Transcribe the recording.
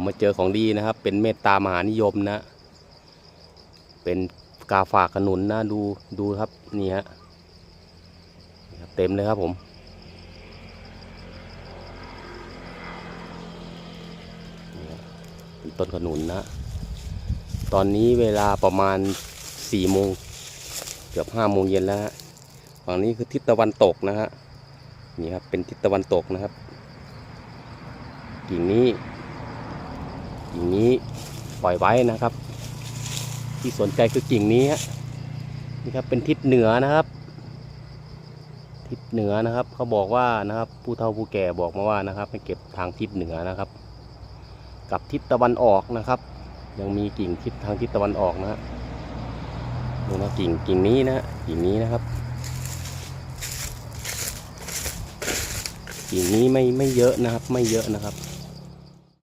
ผมมาเจอของดีนะครับ เป็นเมตตามหานิยมนะ เป็นกาฝากขนุนนะดูดูครับนี่ฮะเต็มเลยครับผม ต้นขนุนนะ ตอนนี้เวลาประมาณสี่โมงเกือบห้าโมงเย็นแล้วฝั่งนี้คือทิศตะวันตกนะฮะนี่ครับเป็นทิศตะวันตกนะครับ กิ่งนี้ กิ่งนี้ปล่อยไว้นะครับ ที่สนใจคือกิ่งนี้นี่ครับเป็นทิศเหนือนะครับ ทิศเหนือนะครับ เขาบอกว่านะครับ ผู้เฒ่าผู้แก่บอกมาว่านะครับให้เก็บทางทิศเหนือนะครับ กับทิศตะวันออกนะครับ ยังมีกิ่งทิศทางทิศตะวันออกนะฮะดูนะกิ่งกิ่งนี้นะกิ่งนี้นะครับกิ่งนี้ไม่ไม่เยอะนะครับ ไม่เยอะนะครับ